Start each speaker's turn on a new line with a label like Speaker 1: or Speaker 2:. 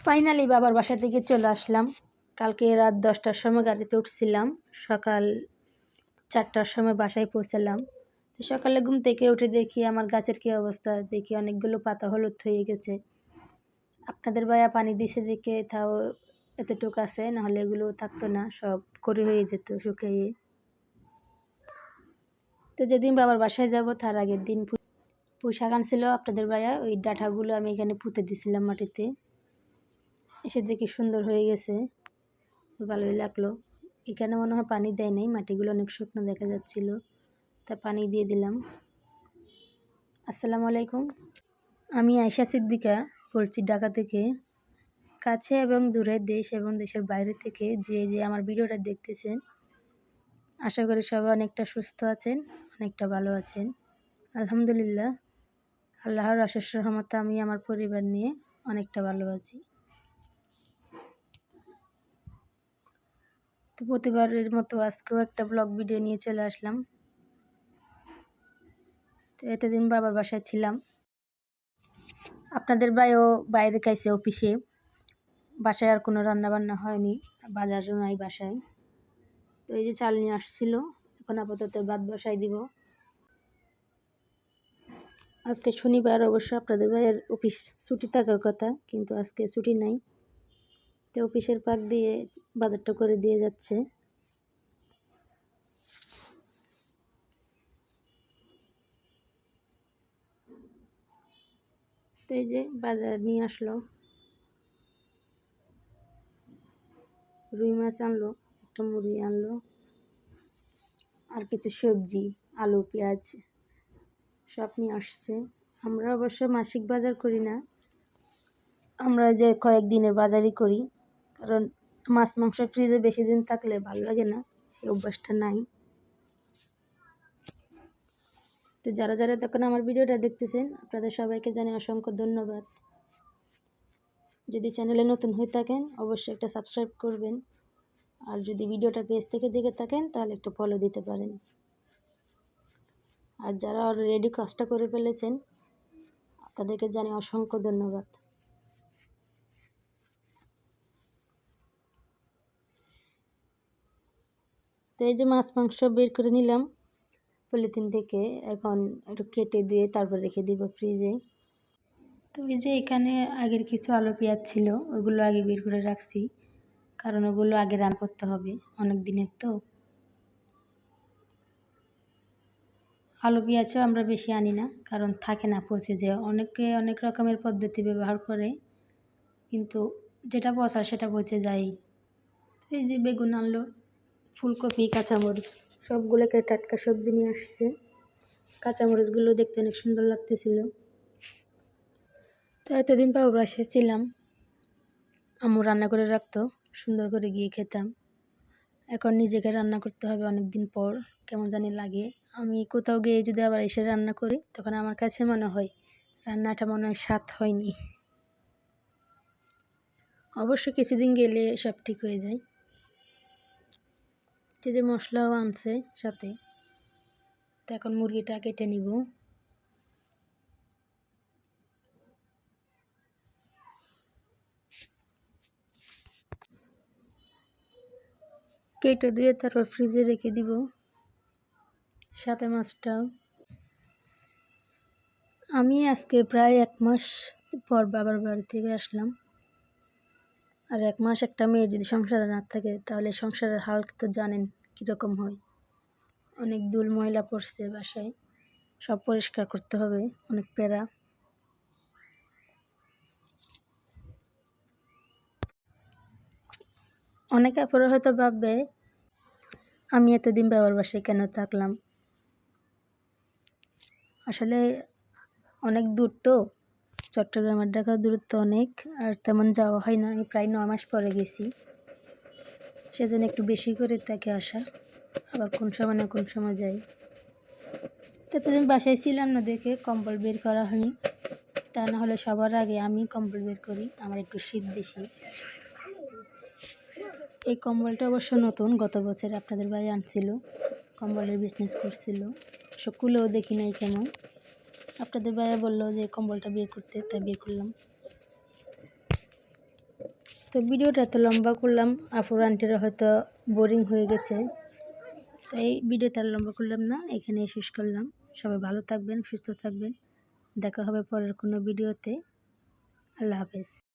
Speaker 1: Finally বাবার বাসা থেকে চলে আসলাম। কালকে রাত দশটার সময় গাড়িতে উঠছিলাম। সকাল চারটার সময় বাসায় পৌঁছালাম। তো সকালে ঘুম থেকে উঠে দেখি আমার গাছের কী অবস্থা, দেখি অনেকগুলো পাতা হলুদ হয়ে গেছে। আপনাদের ভাইয়া পানি দিছে দেখে তাও এতটুকু আছে, নাহলে এগুলো থাকতো না, সব করে হয়ে যেত শুকিয়ে। তো যেদিন বাবার বাসায় যাব, তার আগের দিন পুঁশাক আনছিল আপনাদের ভাইয়া, ওই ডাঁটাগুলো আমি এখানে পুঁতে দিছিলাম মাটিতে। এসে দেখি সুন্দর হয়ে গেছে। ভালোই লাগল। এখানে মনে হয় পানি দেয় নাই, মাটিগুলো অনেক শুকনো দেখা যাচ্ছিল। তা পানি দিয়ে দিলাম। আসসালামু আলাইকুম। আমি আয়সা সিদ্দিকা বলছি ঢাকা থেকে। কাছে এবং দূরে দেশ এবং দেশের বাইরে থেকে যে যে আমার ভিডিওটা দেখতেছেন, আশা করি সবাই অনেকটা সুস্থ আছেন, অনেকটা ভালো আছেন। আলহামদুলিল্লাহ। আল্লাহর আশেষ রহমতে আমি আমার পরিবার নিয়ে অনেকটা ভালো আছি। তো প্রতিবারের মতো আজকেও একটা ব্লগ ভিডিও নিয়ে চলে আসলাম। তো এতদিন বাবার বাসায় ছিলাম। আপনাদের ভাইও বাইরে খাইছে অফিসে বাসায় আর কোনো রান্না বান্না হয়নি বাজার নাই বাসায়। তো এই যে চাল নিয়ে আসছিল, এখন আপাতত ভাত বসাই দিব। আজকে শনিবার অবশ্য আপনাদের ভাইয়ের অফিস ছুটি থাকার কথা, কিন্তু আজকে ছুটি নাই। তো অফিসের পাক দিয়ে বাজারটা করে দিয়ে যাচ্ছে। তো এই যে বাজার নিয়ে আসলো। রুই মাছ আনলো, একটা মুড়ি আনলো, আর কিছু সবজি, আলু, পেঁয়াজ সব নিয়ে আসছে। আমরা অবশ্য মাসিক বাজার করি না। আমরা যে কয়েকদিনের বাজারই করি। কারণ মাছ মাংস ফ্রিজে বেশি দিন থাকলে ভালো লাগে না, সেই অভ্যাসটা নাই। তো যারা যারা তখন আমার ভিডিওটা দেখতেছেন, আপনাদের সবাইকে জানাই অসংখ্য ধন্যবাদ। যদি চ্যানেলে নতুন হয়ে থাকেন, অবশ্যই একটা সাবস্ক্রাইব করবেন। আর যদি ভিডিওটা পেজ থেকে দেখে থাকেন, তাহলে একটু ফলো দিতে পারেন। আর যারা অলরেডি কাজটা করে ফেলেছেন, আপনাদেরকে জানাই অসংখ্য ধন্যবাদ। তো এই যে মাছ, মাংস বের করে নিলাম পলিথিন থেকে। এখন একটু কেটে দিয়ে তারপর রেখে দিব ফ্রিজে। তো এই যে এখানে আগের কিছু আলু, পেঁয়াজ ছিল, ওগুলো আগে বের করে রাখছি। কারণ ওগুলো আগে রান করতে হবে অনেক দিনের তো। আলু, পেঁয়াজও আমরা বেশি আনি না, কারণ থাকে না পচে যে অনেকে অনেক রকমের পদ্ধতি ব্যবহার করে, কিন্তু যেটা পচা সেটা পচে যায়। এই যে বেগুন আনলো ফুলকপি, কাঁচামরিচ, সবগুলোকে টাটকা সবজি নিয়ে আসছে। কাঁচামরিচগুলো দেখতে অনেক সুন্দর লাগতেছিল। তো এতদিন পাবো ছিলাম। আম্মু রান্না করে রাখতো, সুন্দর করে গিয়ে খেতাম। এখন নিজেকে রান্না করতে হবে অনেক দিন পর, কেমন জানি লাগে। আমি কোথাও গিয়ে যদি আবার এসে রান্না করি, তখন আমার কাছে মনে হয় রান্নাটা মনে হয় স্বাদ হয়নি। অবশ্য কিছুদিন গেলে সব ঠিক হয়ে যায়। যে যে মশলাও আনছে সাথে, তো এখন মুরগিটা কেটে নিব। কেটে দিয়ে তারপর ফ্রিজে রেখে দিব সাথে মাছটা আমি আজকে প্রায় এক মাস পর বাবার বাড়ি থেকে আসলাম। আর এক মাস একটা মেয়ে যদি সংসারে না থাকে, তাহলে সংসারের হাল তো জানেন কীরকম হয়। অনেক দুল ময়লা পড়ছে বাসায়, সব পরিষ্কার করতে হবে, অনেক প্যারা। অনেকে পরে হয়তো ভাববে, আমি এতদিন বাবার বাসায় কেন থাকলাম? আসলে অনেক দূর তো। চট্টগ্রামের ঢাকার দূরত্ব অনেক, আর তেমন যাওয়া হয় না। আমি প্রায় নয় মাস পরে গেছি। সেজন্য একটু বেশি করে তাকে আসা। আবার কোন সময় না কোন সময় যাই। ততদিন বাসায় ছিলাম না দেখে কম্বল বের করা হয়নি। তা না হলে সবার আগে আমি কম্বল বের করি, আমার একটু শীত বেশি। এই কম্বলটা অবশ্য নতুন, গত বছর আপনাদের বাড়ি আনছিল। কম্বলের বিজনেস করছিল। সবগুলোও দেখি নাই কেমন আপনাদের ভাইয়া বলল যে কম্বলটা বের করতে, তাই বের করলাম। তো ভিডিওটা এত লম্বা করলাম, আপুর আন্টিরা হয়তো বোরিং হয়ে গেছে। তো এই ভিডিওটা লম্বা করলাম না এখানে শেষ করলাম। সবাই ভালো থাকবেন, সুস্থ থাকবেন। দেখা হবে পরের কোনো ভিডিওতে। আল্লাহ হাফেজ।